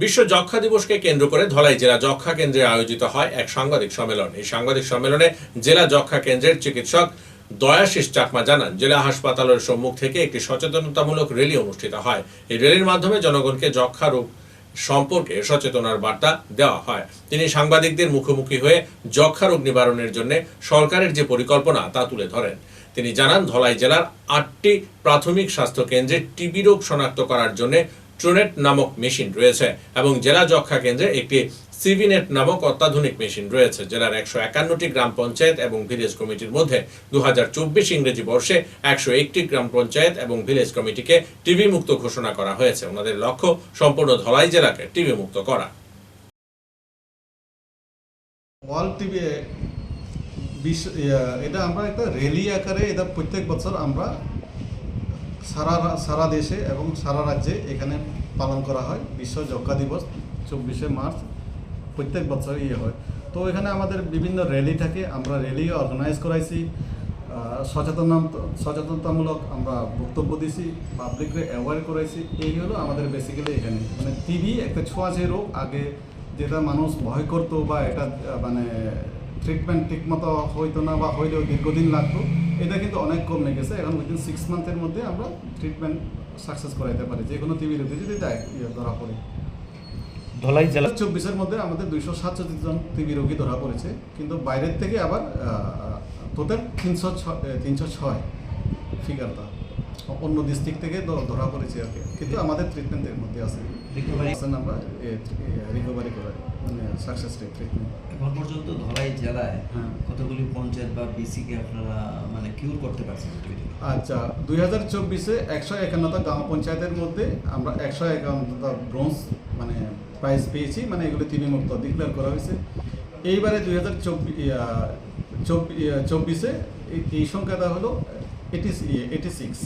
বিশ্ব যক্ষা দিবসকে কেন্দ্র করে ধলাই জেলা যক্ষা কেন্দ্রে আয়োজিত হয় এক সাংবাদিক সম্মেলন। এই সাংবাদিক সম্মেলনে জেলা যক্ষা কেন্দ্রের চিকিৎসক দয়াশিস চাকমা জানান, জেলা হাসপাতালের সম্মুখ থেকে একটি সচেতনতামূলক র্যালি অনুষ্ঠিত হয়। এই র্যালির মাধ্যমে জনগণকে যক্ষা রোগ সম্পর্কে সচেতনার বার্তা দেওয়া হয়। তিনি সাংবাদিকদের মুখোমুখি হয়ে যক্ষা রোগ নিবারণের জন্য সরকারের যে পরিকল্পনা, তা তুলে ধরেন। তিনি জানান, ধলাই জেলার আটটি প্রাথমিক স্বাস্থ্য কেন্দ্রে টিবি রোগ শনাক্ত করার জন্য ট্রুনেট নামক মেশিন রয়েছে এবং জেলা যক্ষা কেন্দ্রে একটি সিভিনেট নামক অত্যাধুনিক মেশিন রয়েছে, জেলার একশো একান্নটি গ্রাম পঞ্চায়েত এবং ভিলেজ কমিটির মধ্যে দুহাজার চব্বিশ ইংরেজি বর্ষে একশো একটি গ্রাম পঞ্চায়েত এবং ভিলেজ কমিটিকে টিভি মুক্ত ঘোষণা করা হয়েছে। ওনাদের লক্ষ্য সম্পূর্ণ ধলাই জেলাকে টিভি মুক্ত করা। ওয়ার্ল্ড টিভি এটা আমরা একটা র্যালি আকারে এটা প্রত্যেক বছর আমরা সারা সারা দেশে এবং সারা রাজ্যে এখানে পালন করা হয়। বিশ্ব যক্ষা দিবস, চব্বিশে মার্চ, প্রত্যেক বছর ইয়ে হয়। তো এখানে আমাদের বিভিন্ন র্যালি থাকে। আমরা র্যালি অর্গানাইজ করাইছি। সচেতন সচেতনতামূলক আমরা বক্তব্য দিছি পাবলিককে অ্যাওয়ার করাইছি। এই হলো আমাদের বেসিক্যালি এখানে। মানে টিভি একটা ছোঁয়াচে রোগ। আগে যেটা মানুষ ভয় করতো বা এটা মানে ট্রিটমেন্ট ঠিকমতো হইতো না বা হইলেও দীর্ঘদিন লাগতো এটা কিন্তু অনেক কমে গেছে এখন উইদিন সিক্স মান্থের মধ্যে আমরা ট্রিটমেন্ট সাকসেস করাইতে পারি। যে কোনো টিভি রোগী যদি ইয়ে ধরা পড়ে। ধলাই জেলা চব্বিশের মধ্যে আমাদের দুইশো সাতষট্টি জন টিবি রোগী ধরা পড়েছে কিন্তু বাইরের থেকে আবার টোটাল তিনশো তিনশো ছয় ফিগারটা অন্য ডিস্ট্রিক্ট থেকে ধরা পড়েছে আর কি। কিন্তু আমাদের ট্রিটমেন্টের মধ্যে আছে। আমরা রিকভারি করাই মানে সাকসেস রেট ট্রিটমেন্ট এখন পর্যন্ত ধলাই জেলায় হ্যাঁ। কতগুলি পঞ্চায়েত বা বিসিকে আপনারা মানে কিউর করতে পারছেন আচ্ছা দুই হাজার চব্বিশে একশো একান্নটা গ্রাম পঞ্চায়েতের মধ্যে আমরা একশো একান্নটা ব্রোঞ্জ মানে প্রাইজ পেয়েছি মানে এগুলো তিনি মুক্ত ডিক্লেয়ার করা হয়েছে। এইবারে দুই হাজার চব্বিশে এই সংখ্যাটা হলো এটি এইটি সিক্স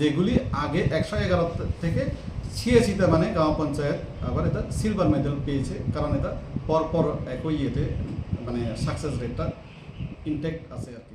যেগুলি আগে একশো এগারো থেকে ছিয়াশিতে মানে গ্রাম পঞ্চায়েত, আবার এটা সিলভার মেডেল পেয়েছে, কারণ এটা পরপর একই ইয়েতে মানে সাকসেস রেটটা ইনটেক্ট আছে আর কি।